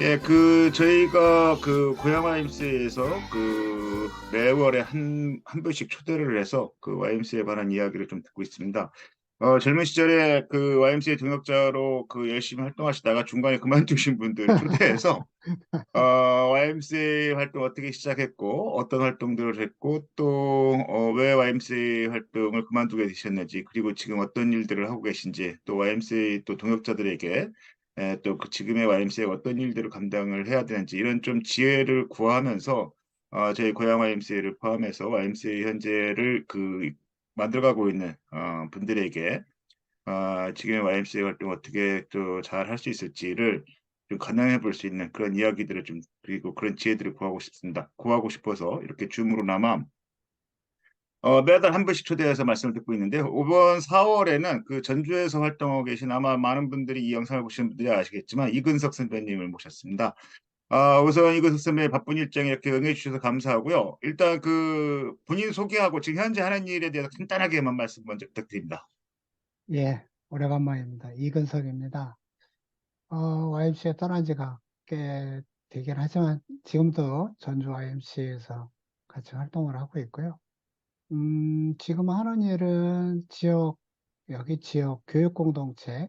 예, 그 저희가 그 고향 YMCA에서 그 매월에 한, 한 번씩 초대를 해서 그 YMCA에 관한 이야기를 좀 듣고 있습니다. 어, 젊은 시절에 그 YMCA 동역자로 그 열심히 활동하시다가 중간에 그만두신 분들 초대해서 어, YMCA 활동 어떻게 시작했고 어떤 활동들을 했고 또 어, 왜 YMCA 활동을 그만두게 되셨는지 그리고 지금 어떤 일들을 하고 계신지 또 YMCA 또 동역자들에게 에, 또 그 지금의 YMCA 어떤 일들을 감당을 해야 되는지 이런 좀 지혜를 구하면서 어, 저희 고향 YMCA를 포함해서 YMCA 현재를 그 만들어가고 있는 어, 분들에게 어, 지금의 YMCA 활동 어떻게 또 잘 할 수 있을지를 좀 가능해 볼 수 있는 그런 이야기들을 좀 그리고 그런 지혜들을 구하고 싶습니다. 구하고 싶어서 이렇게 줌으로나마 어, 매달 한 번씩 초대해서 말씀을 듣고 있는데 이번 4월에는 그 전주에서 활동하고 계신 아마 많은 분들이 이 영상을 보시는 분들이 아시겠지만 이근석 선배님을 모셨습니다. 아, 우선 이근석 선배의 바쁜 일정에 이렇게 응해 주셔서 감사하고요. 일단 그 본인 소개하고 지금 현재 하는 일에 대해서 간단하게만 말씀 먼저 부탁드립니다. 예, 오래간만입니다. 이근석입니다. 어, YMCA 떠난 지가 꽤 되긴 하지만 지금도 전주 YMCA에서 같이 활동을 하고 있고요. 음, 지금 하는 일은 지역, 여기 지역 교육공동체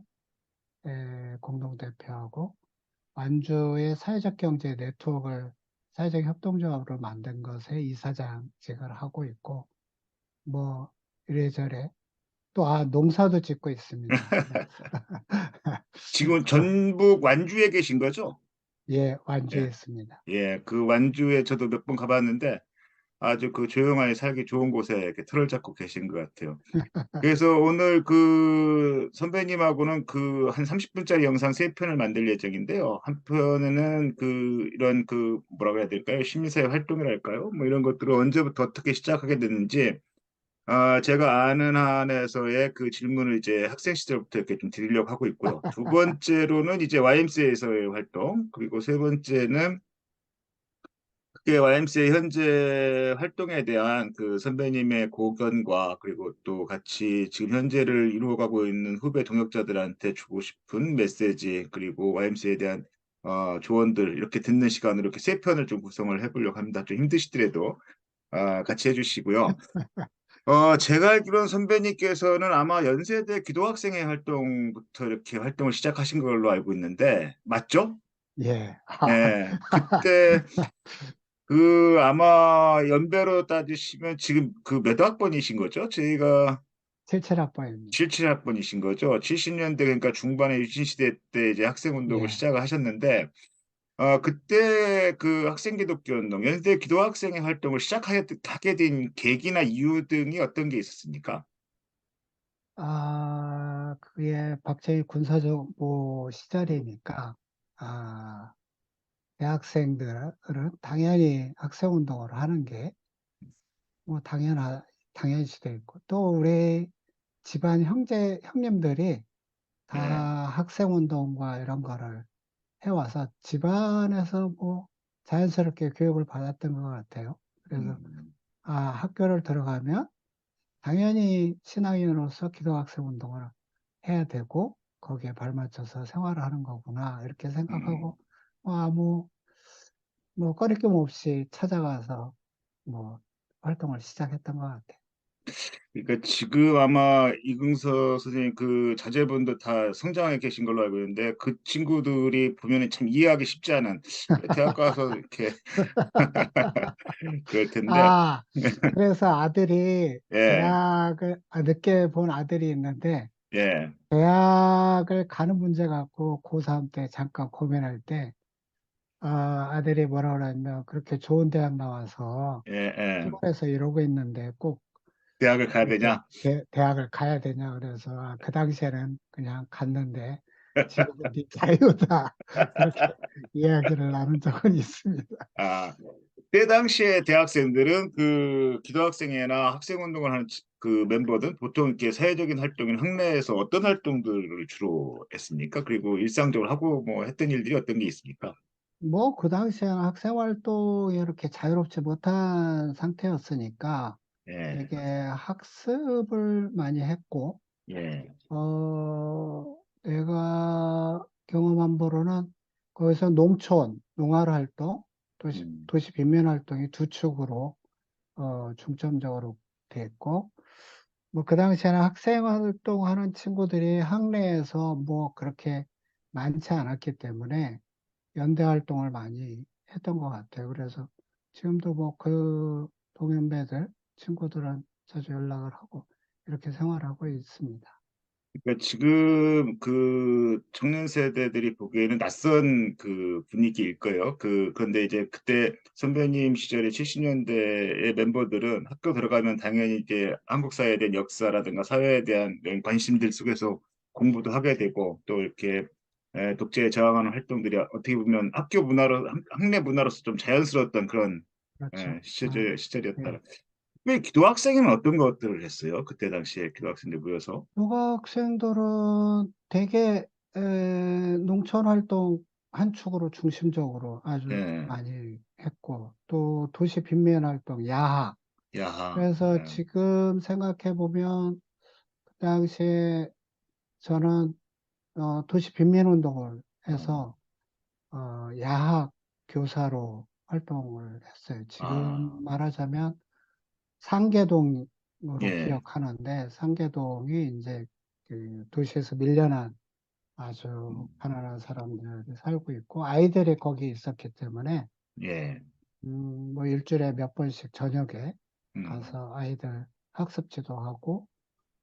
에, 공동대표하고 완주의 사회적 경제 네트워크를 사회적 협동조합으로 만든 것에 이사장직을 하고 있고 뭐 이래저래 또 아 농사도 짓고 있습니다. 지금 전북 완주에 계신 거죠? 예, 완주에 예. 있습니다. 예, 그 완주에 저도 몇 번 가봤는데 아주 그 조용하게 살기 좋은 곳에 이렇게 틀을 잡고 계신 것 같아요. 그래서 오늘 그 선배님하고는 그 한 30분짜리 영상 세 편을 만들 예정인데요. 한 편에는 그 이런 그 뭐라고 해야 될까요? 시민사회 활동이랄까요? 뭐 이런 것들을 언제부터 어떻게 시작하게 됐는지 아, 제가 아는 한에서의 그 질문을 이제 학생 시절부터 이렇게 좀 드리려고 하고 있고요. 두 번째로는 이제 YMCA에서의 활동, 그리고 세 번째는 그게 YMCA 현재 활동에 대한 그 선배님의 고견과 그리고 또 같이 지금 현재를 이루어가고 있는 후배 동역자들한테 주고 싶은 메시지 그리고 YMCA에 대한 어, 조언들 이렇게 듣는 시간으로 이렇게 세 편을 좀 구성을 해보려고 합니다. 좀 힘드시더라도 아, 같이 해주시고요. 어, 제가 알기로는 선배님께서는 아마 연세대 기도학생회 활동부터 이렇게 활동을 시작하신 걸로 알고 있는데 맞죠? 예. 네, 그때 그 아마 연배로 따지시면 지금 그 몇 학번이신 거죠? 저희가 77학번입니다. 77학번이신 거죠? 70년대 그러니까 중반에 유신 시대 때 이제 학생 운동을 예. 시작을 하셨는데 어 그때 그 학생 기독교 운동, 연세 기도 학생회 활동을 시작하게 하게 된 계기나 이유 등이 어떤 게 있었습니까? 아, 그게 박정희 군사정부 시절이니까 아, 대학생들은 당연히 학생운동을 하는 게 뭐 당연하, 당연시 돼 있고 또 우리 집안 형제, 형님들이 다 네. 학생운동과 이런 거를 해와서 집안에서 뭐 자연스럽게 교육을 받았던 것 같아요. 그래서 음, 아, 학교를 들어가면 당연히 신앙인으로서 기도학생 운동을 해야 되고 거기에 발맞춰서 생활을 하는 거구나 이렇게 생각하고 뭐 아무 뭐 꺼리낌 없이 찾아가서 뭐 활동을 시작했던 것 같아요. 그러니까 지금 아마 이긍서 선생님 그 자제분도 다 성장해 계신 걸로 알고 있는데 그 친구들이 보면은 참 이해하기 쉽지 않은 대학 가서 이렇게 그럴 텐데. 아, 그래서 아들이 예, 대학을 아, 늦게 본 아들이 있는데 예, 대학을 가는 문제 갖고 고3 때 잠깐 고민할 때 아, 아들이 뭐라 그러냐면 그렇게 좋은 대학 나와서 예, 예. 시골에서 이러고 있는데 꼭 대학을 가야 이렇게 되냐? 대, 대학을 가야 되냐 그래서 아, 그 당시에는 그냥 갔는데 지금은 네 자유다 그렇게 이야기를 나눈 적은 있습니다. 아, 그때 당시에 대학생들은 그 기도학생회나 학생운동을 하는 치- 그 멤버들 보통 이렇게 사회적인 활동인 학내에서 어떤 활동들을 주로 했습니까? 그리고 일상적으로 하고 뭐 했던 일들이 어떤 게 있습니까? 뭐 그 당시에는 학생 활동이 이렇게 자유롭지 못한 상태였으니까 예, 되게 학습을 많이 했고 예, 어 내가 경험한 바로는 거기서 농촌, 농활 활동, 도시, 음. 도시 빈민 활동이 두 축으로 어, 중점적으로 됐고, 뭐 그 당시에는 학생 활동하는 친구들이 학내에서 뭐 그렇게 많지 않았기 때문에 연대 활동을 많이 했던 것 같아요. 그래서 지금도 뭐 그 동년배들 친구들은 자주 연락을 하고 이렇게 생활하고 있습니다. 그러니까 지금 그 청년 세대들이 보기에는 낯선 그 분위기일 거예요. 그 그런데 이제 그때 선배님 시절에 70년대의 멤버들은 학교 들어가면 당연히 이제 한국 사회에 대한 역사라든가 사회에 대한 관심들 속에서 공부도 하게 되고 또 이렇게 에, 독재에 저항하는 활동들이 어떻게 보면 학교 문화로 학- 학내 문화로서 좀 자연스러웠던 그런 그렇죠. 에, 시절 아, 시절이었다. 예. 왜 기도학생은 어떤 것들을 했어요? 그때 당시에 기도학생들 모여서 교과학생들은 대개 에, 농촌 활동 한 축으로 중심적으로 아주 예, 많이 했고 또 도시 빈민 활동, 야학. 야하, 그래서 예. 지금 생각해 보면 그 당시에 저는 어, 도시 빈민 운동을 해서 어, 야학 교사로 활동을 했어요. 지금 아, 말하자면 상계동으로 예, 기억하는데 상계동이 이제 그 도시에서 밀려난 아주 음, 가난한 사람들이 살고 있고 아이들이 거기 있었기 때문에 예, 음, 뭐 일주일에 몇 번씩 저녁에 음, 가서 아이들 학습 지도 하고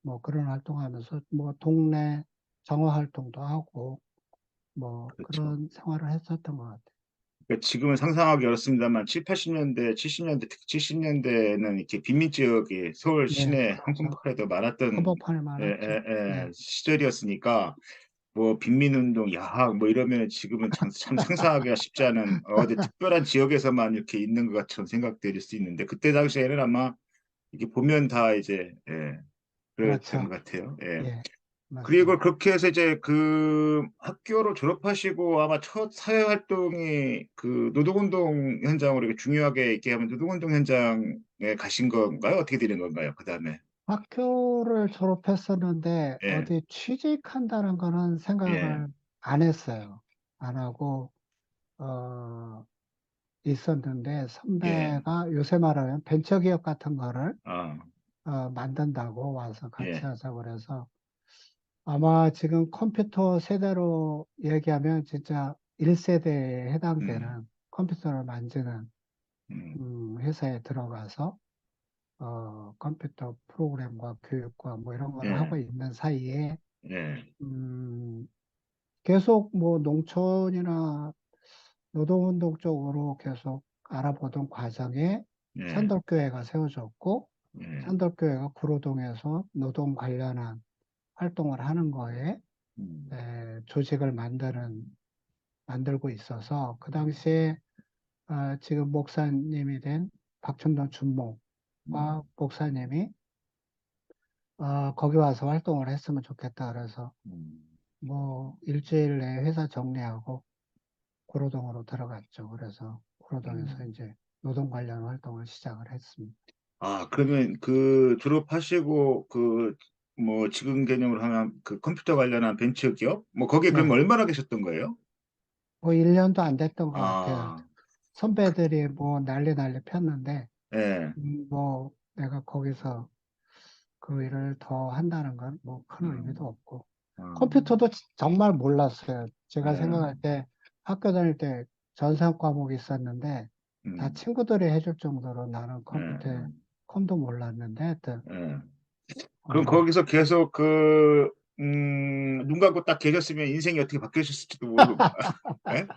뭐 그런 활동하면서 뭐 동네 정화 활동도 하고 뭐 그렇죠. 그런 생활을 했었던 것 같아요. 그러니까 지금은 상상하기 어렵습니다만 7, 80년대, 70년대, 특히 70년대는 이렇게 빈민 지역이 서울 네, 시내 그렇죠. 한복판에도 많았던 한복판에 에, 많았죠. 에, 에, 네. 시절이었으니까 뭐 빈민 운동, 야학 뭐 이러면 지금은 참, 참 상상하기가 쉽지 않은 어디 특별한 지역에서만 이렇게 있는 것 같처럼 생각될 수 있는데 그때 당시에는 아마 이게 보면 다 이제 예, 그랬던 그렇죠. 것 같아요. 예. 예, 그리고. 그렇게 해서 이제 그 학교를 졸업하시고 아마 첫 사회 활동이 그 노동운동 현장으로 이렇게 중요하게 얘기하면 노동운동 현장에 가신 건가요? 어떻게 되는 건가요? 그 다음에 학교를 졸업했었는데 예, 어디 취직한다는 거는 예, 생각을 안 했어요. 안 하고 어, 있었는데 예, 선배가 요새 말하면 벤처기업 같은 거를 아, 어, 만든다고 와서 같이 예, 하자고 그래서 아마 지금 컴퓨터 세대로 얘기하면 진짜 1세대에 음, 해당되는 컴퓨터를 만드는 음, 음, 회사에 들어가서 어, 컴퓨터 프로그램과 교육과 뭐 이런 거를 예, 하고 있는 사이에 예, 음, 계속 뭐 농촌이나 노동운동 쪽으로 계속 알아보던 과정에 예, 산덕교회가 세워졌고 예, 산덕교회가 구로동에서 노동 관련한 활동을 하는 거에 음, 에, 조직을 만드는 만들고 있어서 그 당시에 어, 지금 목사님이 된 박춘돈 준목과 음, 목사님이 어, 거기 와서 활동을 했으면 좋겠다 그래서 음, 뭐 일주일 내에 회사 정리하고 구로동으로 들어갔죠. 그래서 구로동에서 음. 이제 노동 관련 활동을 시작을 했습니다. 아, 그러면 그 졸업하시고 그 뭐 지금 개념으로 하면 그 컴퓨터 관련한 벤처 기업 뭐 거기에 그럼 네. 얼마나 계셨던 거예요? 뭐 1년도 안 됐던 것 같아요. 아, 선배들이 뭐 난리 난리 폈는데 예, 음, 뭐 내가 거기서 그 일을 더 한다는 건 뭐큰 의미도 음, 없고 음, 컴퓨터도 지- 정말 몰랐어요. 제가 예, 생각할 때 학교 다닐 때 전산 과목이 있었는데 다 음, 친구들이 해줄 정도로 나는 예, 컴퓨터 컴도 몰랐는데 하여튼 예. 그럼 어, 거기서 계속 그, 음, 눈 감고 딱 계셨으면 인생이 어떻게 바뀌었을지도 모르고, 예?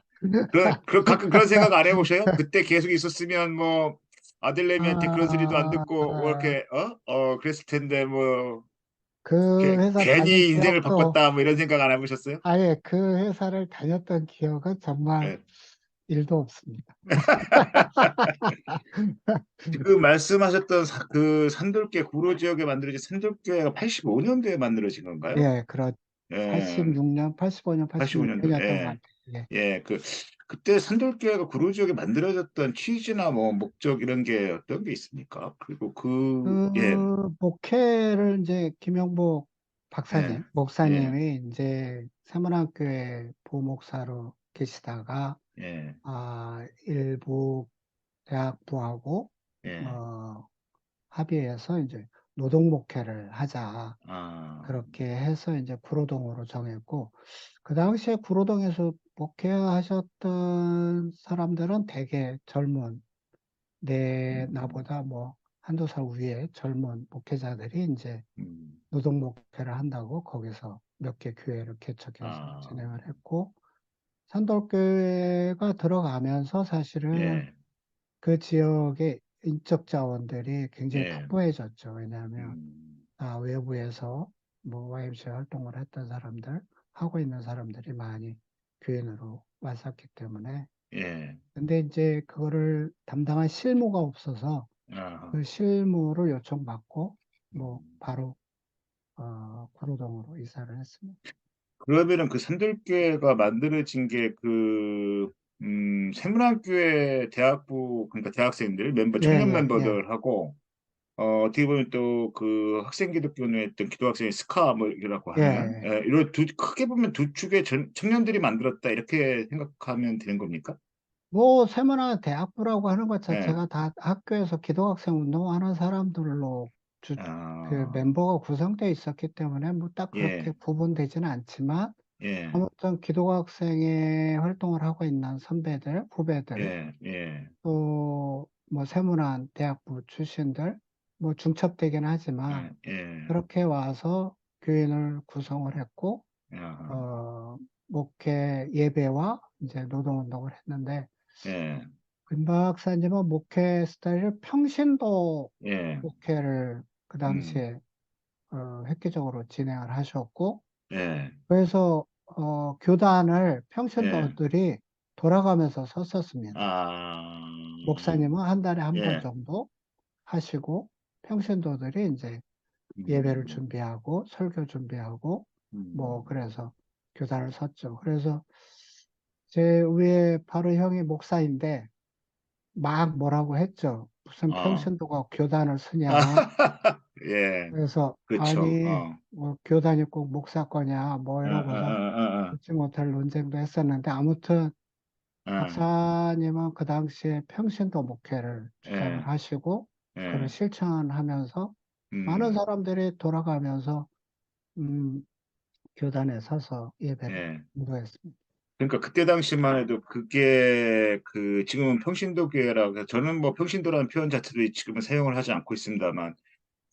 그런, 그런, 가끔 그런 생각 안 해보셔요? 그때 계속 있었으면 뭐, 아들내미한테 그런 소리도 안 아, 듣고, 뭐 이렇게, 어? 어, 그랬을 텐데, 뭐, 그 게- 회사 다닌 괜히 인생을 기억도 바꿨다, 뭐 이런 생각 안 해보셨어요? 아예 그 회사를 다녔던 기억은 정말 예. 일도 없습니다. 지금 말씀하셨던 사- 그 산돌계 구로 지역에 만들어진 산돌계가 85년도에 만들어진 건가요? 예, 그렇 예, 86년, 85년, 85년도. 86년이었던 것 예. 예. 예, 그, 그때 산돌교회가 구로 지역에 만들어졌던 취지나 뭐 목적 이런 게 어떤 게 있습니까? 그리고 그, 예, 그 목회를 이제 김영복 예, 박사님, 예, 목사님이 이제 세문학교의 부목사로 계시다가 예, 아, 일부 대학부하고 예, 어, 합의해서 이제 노동 목회를 하자. 아, 그렇게 해서 이제 구로동으로 정했고, 그 당시에 구로동에서 목회하셨던 사람들은 되게 젊은, 내, 음. 나보다 뭐 한두 살 위에 젊은 목회자들이 이제 음, 노동 목회를 한다고 거기서 몇 개 교회를 개척해서 아. 진행을 했고, 산돌교회가 들어가면서 사실은 예, 그 지역의 인적 자원들이 굉장히 예. 풍부해졌죠. 왜냐하면 음, 아, 외부에서 뭐 YMCA 활동을 했던 사람들, 하고 있는 사람들이 많이 교인으로 왔었기 때문에. 예, 근데 이제 그거를 담당한 실무가 없어서 아, 그 실무를 요청받고 뭐 음. 바로 어, 구로동으로 이사를 했습니다. 그러면은 그 산들교회가 만들어진 게 그, 음, 세문학교회 대학부, 그러니까 대학생들, 멤버, 예, 청년 예, 멤버들하고, 어, 어떻게 보면 또 그 학생 기독교는 했던 기도학생의 스카 뭐이라고 예, 하는, 예. 예, 이런 두, 크게 보면 두 축의 전- 청년들이 만들었다, 이렇게 생각하면 되는 겁니까? 뭐 세문화 대학부라고 하는 것 예, 자체가 다 학교에서 기독학생 운동하는 사람들로 주, 그 아, 멤버가 구성되어 있었기 때문에 뭐 딱 그렇게 예, 구분되지는 않지만 예, 아무튼 기독학생의 활동을 하고 있는 선배들, 후배들, 예, 예, 또 뭐 세문안 대학부 출신들, 뭐 중첩되긴 하지만 예, 예, 그렇게 와서 교인을 구성을 했고, 아하, 어, 목회 예배와 이제 노동운동을 했는데, 예, 금 박사님은 목회 스타일을 평신도 예, 목회를 그 음, 당시에 어, 획기적으로 진행을 하셨고, 예, 그래서 어, 교단을 예, 평신도들이 돌아가면서 섰었습니다. 아, 목사님은 한 달에 한번 예, 정도 하시고, 평신도들이 이제 예배를 음, 준비하고, 설교 준비하고, 뭐, 음, 그래서 교단을 섰죠. 그래서 제 위에 바로 형이 목사인데, 막 뭐라고 했죠. 무슨 아, 평신도가 교단을 쓰냐. 예, 그래서, 그렇죠, 아니, 어, 뭐, 교단이 꼭 목사 거냐, 뭐, 어, 어, 이러고서 어, 듣지 못할 논쟁도 했었는데, 아무튼, 어, 어, 박사님은 그 당시에 평신도 목회를 주장을 예, 하시고, 그걸 예, 실천하면서, 많은 음, 사람들이 돌아가면서, 음, 교단에 서서 예배를 예. 인도했습니다. 그러니까 그때 당시만 해도 그게 그 지금은 평신도 교회라고 해서 저는 뭐 평신도라는 표현 자체도 지금은 사용을 하지 않고 있습니다만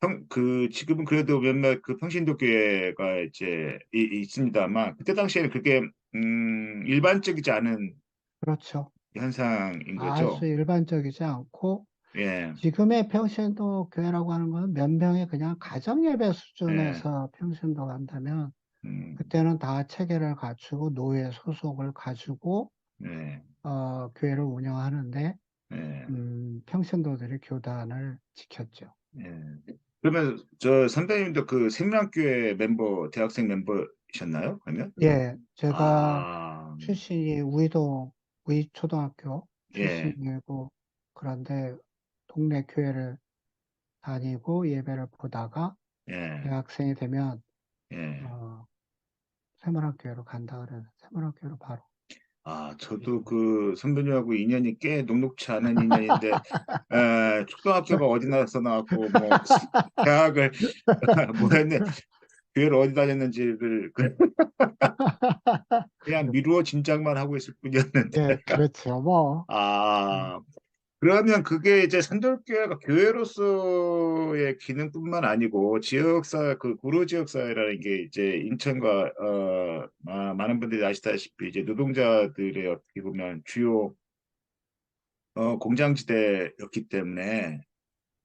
평, 그 지금은 그래도 몇몇 그 평신도 교회가 이제 이, 있습니다만 그때 당시에는 그게 음, 일반적이지 않은 그렇죠. 현상인 아주 거죠. 일반적이지 않고, 예, 지금의 평신도 교회라고 하는 건 몇 명이 그냥 가정 예배 예, 수준에서 평신도 간다면, 음, 그때는 다 체계를 갖추고 노예 소속을 가지고 예, 어, 교회를 운영하는데 예, 음, 평신도들이 교단을 지켰죠. 예. 그러면 저 선배님도 그 세문학교회 멤버 대학생 멤버셨나요? 그러면? 예, 제가 아, 출신이 우이동 우이 초등학교 예, 출신이고 그런데 동네 교회를 다니고 예배를 보다가 예, 대학생이 되면 예. 어, 세문학교회로 간다 그래서 세문학교로 바로. 아, 저도 그 선배님하고 인연이 꽤 녹록치 않은 인연인데, 에, 초등학교가 어디 나서 나왔고, 뭐, 대학을, 뭐 했네, 교회를 어디 다녔는지를 그- 그냥 미루어 짐작만 하고 있을 뿐이었는데, 예, 그렇죠. 뭐. 음, 아, 그러면 그게 이제 산돌교회가 교회로서의 기능뿐만 아니고 지역사 그 구로 지역사회라는 게 이제 인천과 어 아, 많은 분들이 아시다시피 이제 노동자들의 어떻게 보면 주요 어 공장지대였기 때문에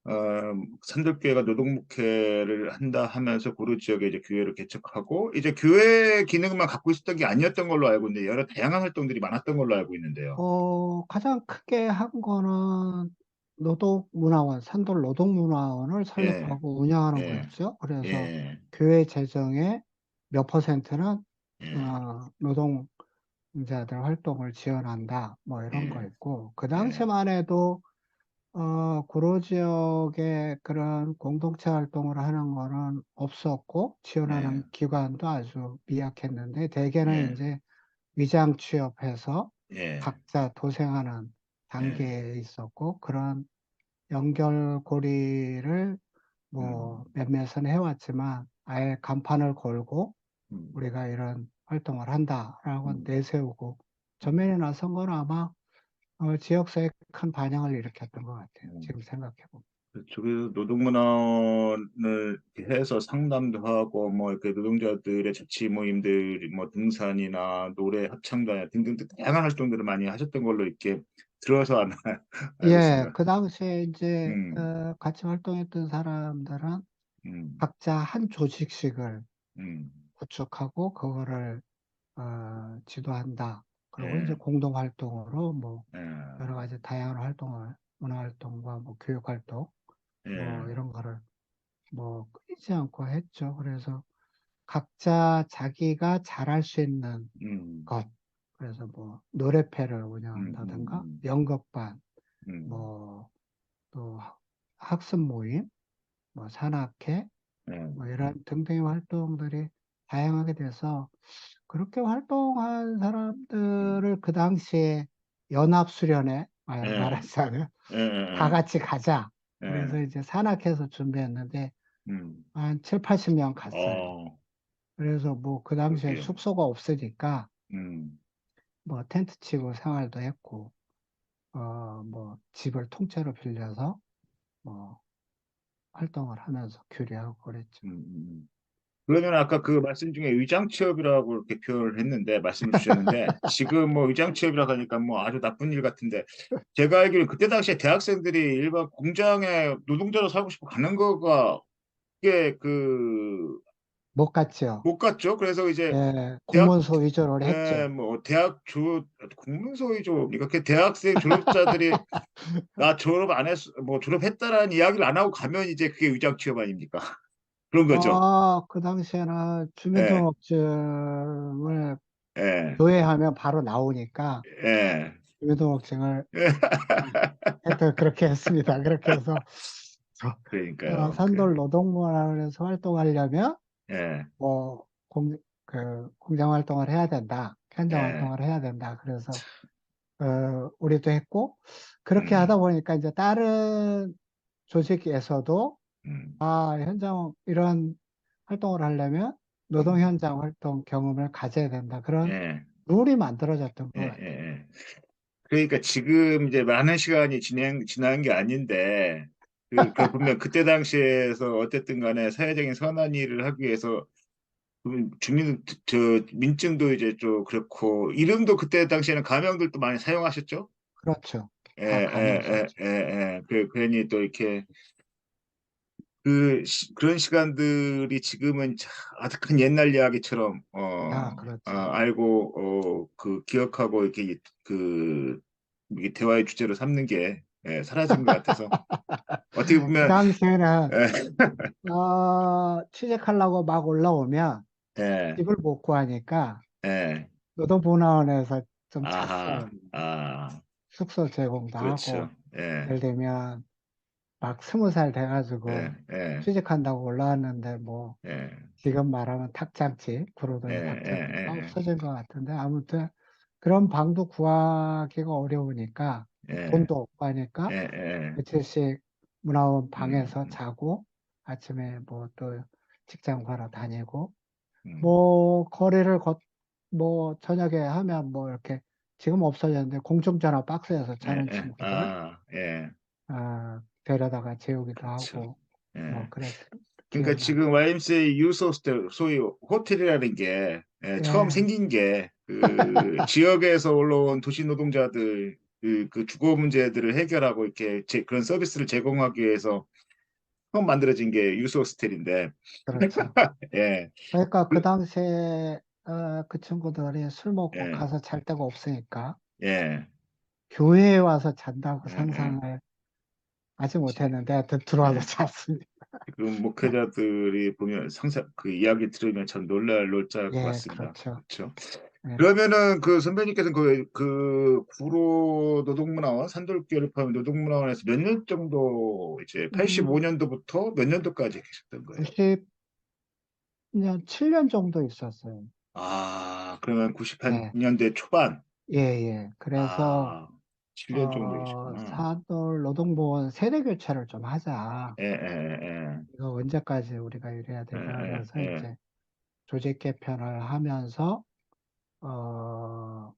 어 산돌교회가 노동목회를 한다 하면서 구로 지역에 이제 교회를 개척하고 이제 교회 기능만 갖고 있었던 게 아니었던 걸로 알고 있는데 여러 다양한 활동들이 많았던 걸로 알고 있는데요. 어, 가장 크게 한 거는 노동문화원, 산돌 노동문화원을 예, 설립하고 운영하는 예, 거였죠. 그래서 예, 교회 재정의 몇 퍼센트는 예, 어, 노동자들 활동을 지원한다, 뭐 이런 예, 거 있고, 그 예, 당시만 해도 어, 구로 지역에 그런 공동체 활동을 하는 거는 없었고, 예, 지원하는 기관도 아주 미약했는데, 대개는 예, 이제 위장 취업해서 예, 각자 도생하는 단계에 있었고 그런 연결고리를 뭐 몇몇은 해왔지만 아예 간판을 걸고 음, 우리가 이런 활동을 한다라고 음. 내세우고 전면에 나선 건 아마 어, 지역사회에 큰 반향을 일으켰던 것 같아요. 음. 지금 생각해 보면. 그쪽에서 노동문화원을 이렇게 해서 상담도 하고 뭐 이렇게 노동자들의 자치 모임들 뭐 등산이나 노래 합창단이나 등등 다양한 활동들을 많이 하셨던 걸로 이렇게 들어서 아나 예. 그 당시에 이제 음. 어, 같이 활동했던 사람들은 음, 각자 한 조직씩을 음, 구축하고 그거를 어, 지도한다. 그리고 예. 이제 공동 활동으로 뭐 예, 여러 가지 다양한 활동을 문화 활동과 뭐 교육 활동 예, 뭐 이런 거를 뭐 끊이지 않고 했죠. 그래서 각자 자기가 잘할 수 있는 음, 것. 그래서 뭐 노래패를 운영한다든가 음, 음. 연극반, 음, 뭐또 학습 모임, 뭐 산악회, 예, 뭐 이런 등등의 활동들이 다양하게 돼서 그렇게 활동한 사람들을 그 당시에 연합 수련회 말- 예. 말하자면 예, 예, 다 같이 가자. 예. 그래서 이제 산악회에서 준비했는데 음, 한 7, 80명 갔어요. 어, 그래서 뭐 그 당시에 그렇게요. 숙소가 없으니까 음, 뭐 텐트 치고 생활도 했고 어 뭐 집을 통째로 빌려서 뭐 활동을 하면서 교류하고 그랬죠. 음, 음. 그러면 아까 그 말씀 중에 위장 취업이라고 이렇게 표현을 했는데 말씀을 주셨는데 지금 뭐 위장 취업이라고 하니까 뭐 아주 나쁜 일 같은데 제가 알기로는 그때 당시에 대학생들이 일반 공장에 노동자로 살고 싶어 가는 거가 이게 그못못 갔죠. 갔죠. 그래서 이제 예, 대학 공문서 위조를 예, 했죠. 뭐 대학 졸업 공문서이죠. 그러니까 그 대학생 졸업자들이 나 졸업 안 했, 뭐 졸업했다라는 이야기를 안 하고 가면 이제 그게 위장 취업 아닙니까? 그런 거죠. 아, 그 당시에는 예, 주민등록증을 예, 조회하면 바로 나오니까 예. 주민등록증을 하여튼 그렇게 했습니다. 그렇게 해서 어, 그러니까요. 산돌 노동문화원에서 활동하려면 예, 뭐 공, 그 공장 활동을 해야 된다. 현장 예. 활동을 해야 된다. 그래서 어, 우리도 했고 그렇게 음. 하다 보니까 이제 다른 조직에서도 음, 아, 현장 이런 활동을 하려면 노동 음. 현장 활동 경험을 가져야 된다. 그런 예, 룰이 만들어졌던 것 예, 같아요. 예, 예. 그러니까 지금 이제 많은 시간이 진행, 지난 게 아닌데, 그, 그 보면 그때 당시에서 어쨌든 간에 사회적인 선한 일을 하기 위해서 그 주민, 저, 민증도 이제 좀 그렇고, 이름도 그때 당시에는 가명들도 많이 사용하셨죠? 그렇죠. 예, 다 예, 예. 예, 예. 그, 괜히 또 이렇게 그 시- 그런 시간들이 지금은 참 아득한 옛날 이야기처럼 어, 아, 그렇죠. 아, 알고 어, 그 기억하고 이렇게 그 이게 대화의 주제로 삼는 게 예, 사라진 것 같아서 어떻게 그 보면 당시에는 예, 어, 취직하려고 막 올라오면 예, 집을 못 구하니까 예, 노동분화원에서 좀 아하, 잤어요. 아, 숙소 제공도 그렇죠. 하고 예, 예를 들면 막 스무 살 돼가지고 예, 예, 취직한다고 올라왔는데 뭐 예, 지금 말하면 탁장집, 예, 구로동의 예, 탁장집 다 예, 없어진 것 같은데 아무튼 그런 방도 구하기가 어려우니까 예, 돈도 없고 하니까 예, 예, 며칠씩 문화원 방에서 음, 자고 아침에 뭐 또 직장 가러 다니고 음, 뭐 거리를 걷, 뭐 저녁에 하면 뭐 이렇게 지금 없어졌는데 공중전화 박스에서 예, 자는 예, 친구들. 아, 예, 아, 데려다가 재우기도. 하고 예. 뭐 그랬 그러니까 지금 YMCA 유소 호스텔, 소위 호텔이라는 게 예, 예, 처음 생긴 게 그 지역에서 올라온 도시 노동자들 그, 그 주거 문제들을 해결하고 이렇게 제, 그런 서비스를 제공하기 위해서 처음 만들어진 게 유소 호스텔인데 그렇죠. 예, 그러니까 그 그- 당시에 어, 그 친구들이 술 먹고 예, 가서 잘 데가 없으니까 예, 교회에 와서 잔다고 예, 예. 상상을 아직 못했는데 하여튼 들어와서 예. 잤습니다. 지금 목회자들이 보면 상상 그 이야기 들으면 참 놀랄 놀랄 것 예, 같습니다. 그렇죠. 그렇죠. 예. 그러면은 그 선배님께서는 그, 그 구로 노동문화원 산돌교육하면 노동문화원에서 몇 년 정도 이제 음. 85년도부터 몇 년도까지 계셨던 거예요? 90년, 7년 정도 있었어요. 아 그러면 네. 90년대 초반. 예, 예. 그래서 아, 7년 정도 어, 계셨구나. 산돌 노동보원 세대 교체를 좀 하자. 예, 예, 예. 이거 언제까지 우리가 이래야 되나 예, 예, 그래서 예. 이제 조직 개편을 하면서 어,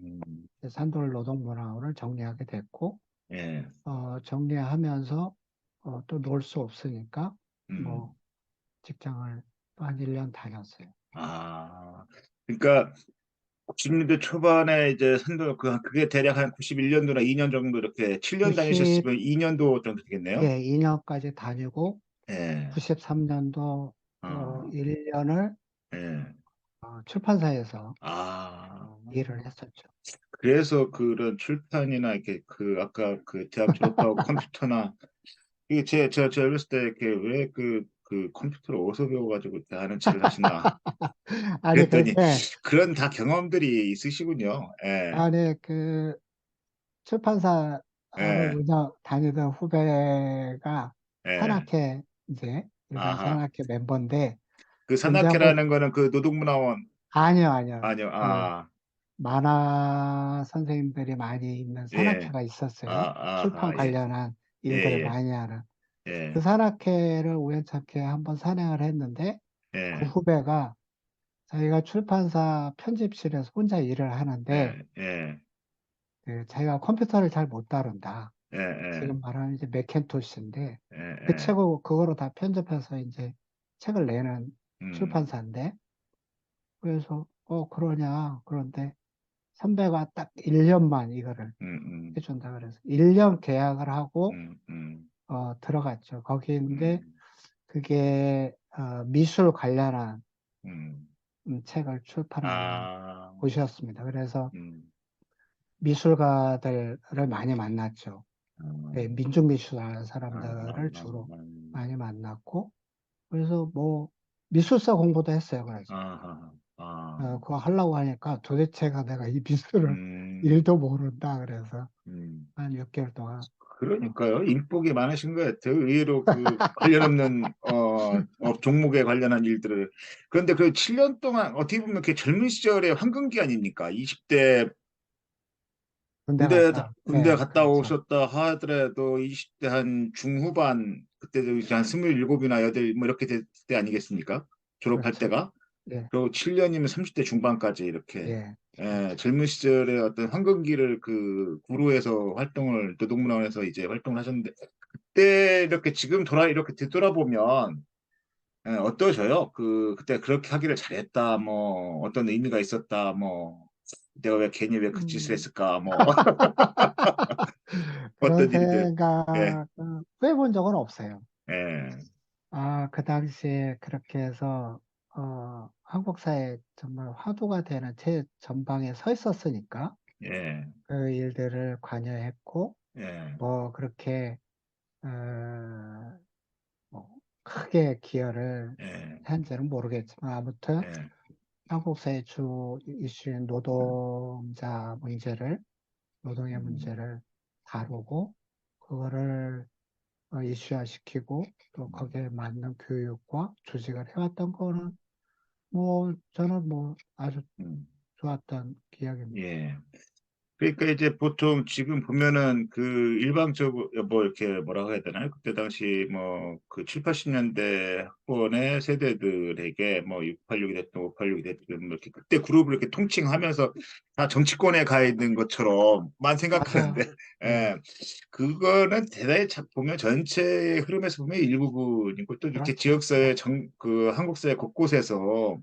음, 산돌 노동문화원을 정리하게 됐고 예. 어, 정리하면서 어, 또 놀 수 없으니까 음. 뭐 직장을 또 한 1년 다녔어요. 아, 그러니까 90년대 초반에 이제 산돌 그 그게 대략 한 91년도나 2년 정도 이렇게 7년 90 다니셨으면 2년도 정도 되겠네요. 예, 2년까지 다니고 예. 93년도 어, 어, 1년을 예. 어, 출판사에서 아, 일을 했었죠. 그래서 그런 출판이나 이렇게 그 아까 그 대학 졸업하고 컴퓨터나 이게 제, 제가 제가 어렸을 때 이렇게 왜그 그 컴퓨터를 어디서 배워가지고 하는 짓을 하시나 아니 그랬더니 근데 그런 다 경험들이 있으시군요. 예, 아니 그 출판사를 예, 운영 다니던 후배가 예. 산악회 이제 일반 아하. 산악회 멤버인데 그 굉장히- 산악회라는 거는 그 노동문화원 아니요 아니요 아니요, 그 아, 만화 선생님들이 많이 있는 산악회가 예. 있었어요. 아, 아하, 출판 예. 관련한 일들을 예, 예. 많이 하는 예, 그 산악회를 우연찮게 한번 산행을 했는데 그 예, 후배가 자기가 출판사 편집실에서 혼자 일을 하는데 예, 예, 그 자기가 컴퓨터를 잘 못 다룬다. 예, 예, 지금 말하는 이제 맥켄토시인데 예, 그 예. 책을 그거로 다 편집해서 이제 책을 내는 음, 출판사인데 그래서 어 그러냐? 그런데 선배가 딱 1년만 이거를 음, 음, 해준다 그래서 1년 계약을 하고 음, 음, 어 들어갔죠. 거기인데 음, 그게 어, 미술 관련한 음. 음, 책을 출판하는 아, 곳이었습니다. 그래서 음, 미술가들을 많이 만났죠. 아, 네, 민중미술 하는 아, 아, 사람들을 주로 아, 많이 만났고 그래서 뭐 미술사 공부도 했어요. 그래서 아하, 아, 어, 그거 하려고 하니까 도대체가 내가 이 미술을 음, 일도 모른다 그래서 음. 한 6개월 동안 그러니까요. 인복이 많으신 것 같아요. 의외로 그 관련 없는 어, 어, 종목에 관련한 일들을. 그런데 그 7년 동안 어떻게 보면 그 젊은 시절의 황금기 아닙니까? 20대 군대 군대 갔다 군대 네, 갔다 그렇죠. 오셨다 하더라도 20대 한 중후반 그때도 이제 한 27이나 8, 뭐 이렇게 됐을 때 아니겠습니까? 졸업할 그렇죠. 때가. 예, 그리고 7년이면 30대 중반까지 이렇게 예, 예, 젊은 시절에 어떤 황금기를 그 구로에서 활동을 노동문화원에서 이제 활동을 하셨는데 그때 이렇게 지금 돌아 이렇게 되돌아보면 예, 어떠셔요? 그 그때 그렇게 하기를 잘했다 뭐 어떤 의미가 있었다 뭐 내가 왜 괜히 왜 그 짓을 음. 했을까 뭐 그런 어떤 일들 예, 생각을 해본 적은 없어요. 예, 아, 그 당시에 그렇게 해서 어, 한국 사회 정말 화두가 되는 제 전방에 서 있었으니까 예, 그 일들을 관여했고 예, 뭐 그렇게 어, 뭐 크게 기여를 예, 한지는 모르겠지만 아무튼 예, 한국 사회 주 이슈인 노동자 문제를 노동의 음, 문제를 다루고 그거를 어, 이슈화시키고 또 거기에 맞는 교육과 조직을 해왔던 거는 뭐 저는 뭐 아주 음. 좋았던 기억입니다. 예. 그러니까 이제 보통 지금 보면은 그 일방적으로 뭐 이렇게 뭐라고 해야 되나요? 그때 당시 뭐 그 7, 80년대 학번의 세대들에게 뭐 686이 됐든 586이 됐든 뭐 이렇게 그때 그룹을 이렇게 통칭하면서 다 정치권에 가 있는 것처럼만 생각하는데. 예. 네, 그거는 대단히 자- 보면 전체 흐름에서 보면 일부분이고 또 이렇게. 지역사회 정, 그 한국사회 곳곳에서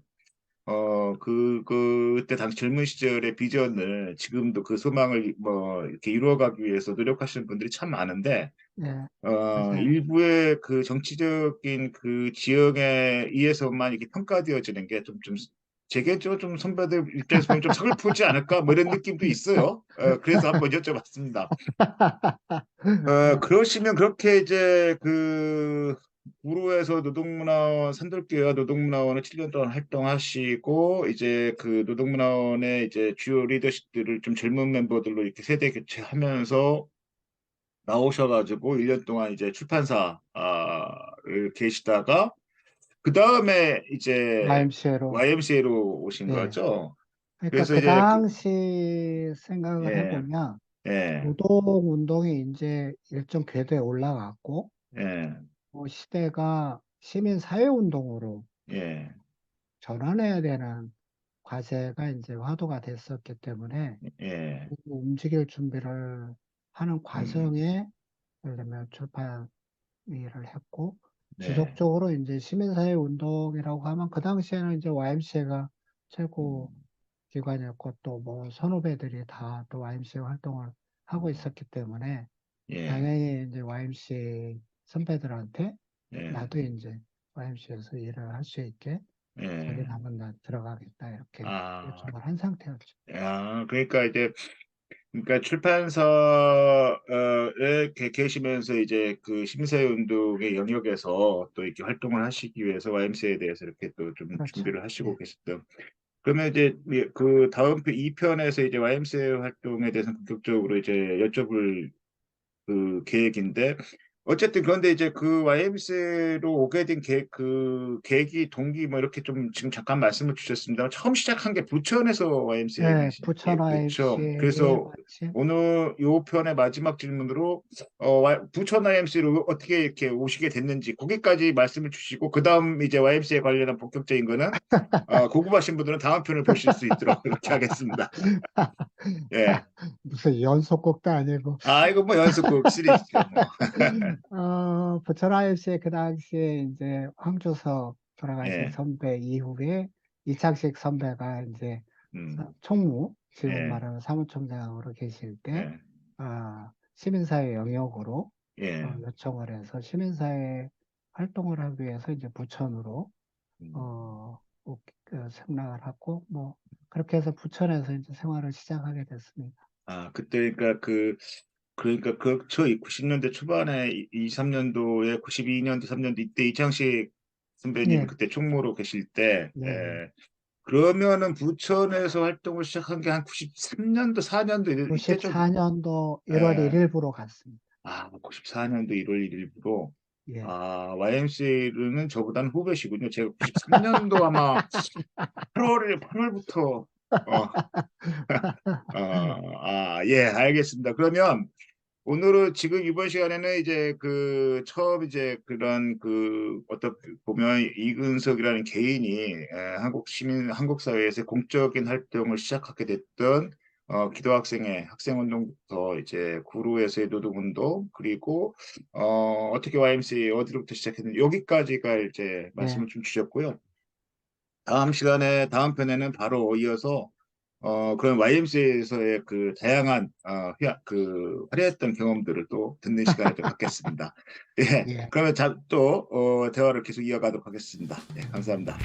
어, 그, 그때 당시 젊은 시절의 비전을 지금도 그 소망을 뭐 이렇게 이루어가기 위해서 노력하시는 분들이 참 많은데, 네, 어. 일부의 그 정치적인 그 지역에 의해서만 이렇게 평가되어지는 게 좀, 좀, 제 개인적으로 좀 선배들 입장에서 보면 좀 서글프지 않을까? 뭐 이런 느낌도 있어요. 어, 그래서 한번 여쭤봤습니다. 어, 그러시면 그렇게 이제 그 구로에서 노동문화원 산돌교회와 노동문화원을 7년 동안 활동하시고 이제 그 노동문화원의 이제 주요 리더십들을 좀 젊은 멤버들로 이렇게 세대 교체하면서 나오셔가지고 1년 동안 이제 출판사를 계시다가 그 다음에 이제 YMCA로 YMCA로 오신 네, 거죠. 그러니까 그 이제 그- 당시 생각을 예. 해보면 예, 노동 운동이 이제 일정 궤도에 올라갔고 예, 뭐 시대가 시민 사회 운동으로 예, 전환해야 되는 과제가 이제 화두가 됐었기 때문에 예, 그 움직일 준비를 하는 과정에 예를 들면 출판 일을 했고 네. 지속적으로 이제 시민사회 운동이라고 하면 그 당시에는 이제 YMCA가 최고 기관이었고 또 뭐 선후배들이 다 또 YMCA 활동을 하고 있었기 때문에 예, 당연히 이제 YMCA 선배들한테 예, 나도 이제 YMCA에서 일을 할 수 있게 예. 자기는 한번 나 들어가겠다 이렇게 아. 요청을 한 상태였죠. 아, 그러니까 이제 그러니까 출판사에 계- 계시면서 이제 그 심사회 운동의 영역에서 또 이렇게 활동을 하시기 위해서 YMCA에 대해서 이렇게 또 좀 그렇죠. 준비를 하시고 예. 계셨던. 그러면 이제 이- 그 다음 편 2편에서 이제 YMCA 활동에 대해서 본격적으로 이제 여쭤볼 그 계획인데 어쨌든 그런데 이제 그 YMCA로 오게 된 계, 그 계기 동기 뭐 이렇게 좀 지금 잠깐 말씀을 주셨습니다. 처음 시작한 게 부천에서 YMCA 네, 부천 예, 그렇죠. YMCA에 그래서 마침 오늘 요 편의 마지막 질문으로 어, 와- 부천 YMCA로 어떻게 이렇게 오시게 됐는지 거기까지 말씀을 주시고 그 다음 이제 YMCA 관련한 본격적인 거는 어, 궁금하신 분들은 다음 편을 보실 수 있도록 그렇게 하겠습니다. 예. 무슨 연속곡도 아니고 아 이거 뭐 연습곡 시리즈죠. 뭐. 어, 부천 IFC에 그 당시에 이제 황주석 돌아가신 예. 선배 이후에 이창식 선배가 이제 음, 총무, 지금 예. 말하는 사무총장으로 계실 때, 예. 아, 시민사회 영역으로 예. 어, 요청을 해서 시민사회 활동을 하기 위해서 이제 부천으로 음. 어, 오- 그 생락을 하고 뭐 그렇게 해서 부천에서 이제 생활을 시작하게 됐습니다. 아, 그때 그러니까 그 그러니까 그 저 90년대 초반에 2, 3년도에 92년도 3년도 이때 이창식 선배님이 예. 그때 총무로 계실 때 네. 예. 그러면은 부천에서 활동을 시작한 게 한 93년도 4년도 이때쯤 94년도 1월 예. 1일부로 갔습니다. 아, 94년도 1월 1일부로 예. 아, YMCA는 저보다는 후배시군요. 제가 93년도 아마 8월 8월부터 어, 어, 아, 예, 알겠습니다. 그러면 오늘은 지금 이번 시간에는 이제 그 처음 이제 그런 그 어떻게 보면 이근석이라는 개인이 에, 한국 시민 한국 사회에서 공적인 활동을 시작하게 됐던 어, 기도학생의 학생운동부터 이제 구루에서의 노동운동 그리고 어, 어떻게 YMCA 어디로부터 시작했는지 여기까지가 이제 말씀을 좀 주셨고요. 다음 시간에 다음 편에는 바로 이어서 어, 그런 YMCA에서의 그 다양한 어, 그 화려했던 경험들을 또 듣는 시간을 또 갖겠습니다. 예, 예. 그러면 자, 또 어, 대화를 계속 이어가도록 하겠습니다. 네, 감사합니다.